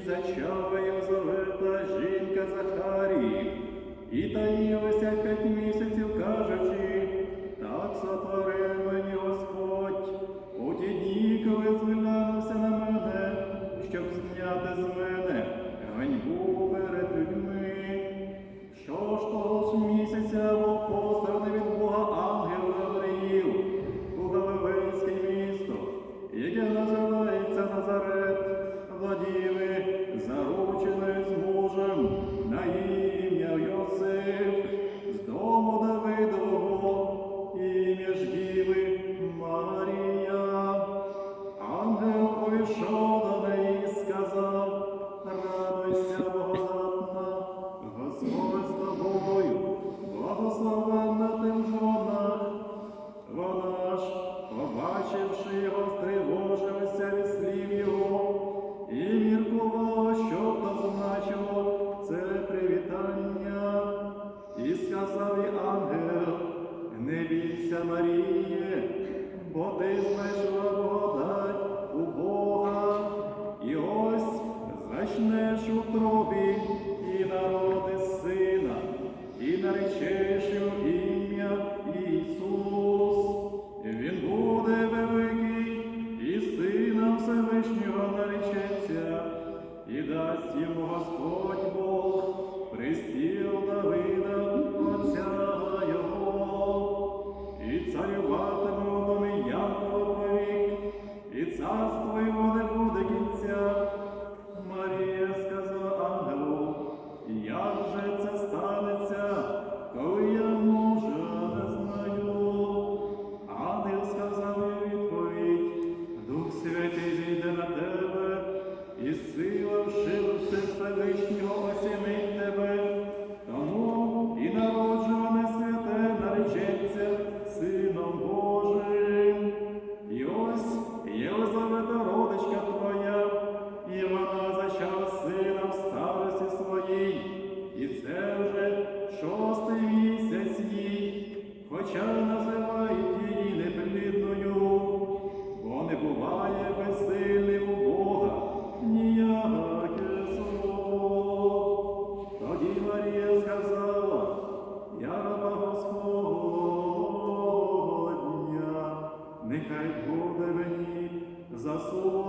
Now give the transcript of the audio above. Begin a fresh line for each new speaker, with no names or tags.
І зачаю жінка Захарії, і таїлася п'ять місяців, кажучи, так сотворив мені Господь, у ті дні, коли зглянувся на мене, щоб зняти з мене. show. зачнеш у тробі, і народи сина, і наречеш його ім'я Ісус. Він буде великий, і сина Всевишнього наречеться, і дасть йому Господь Бог пристіл. за слово.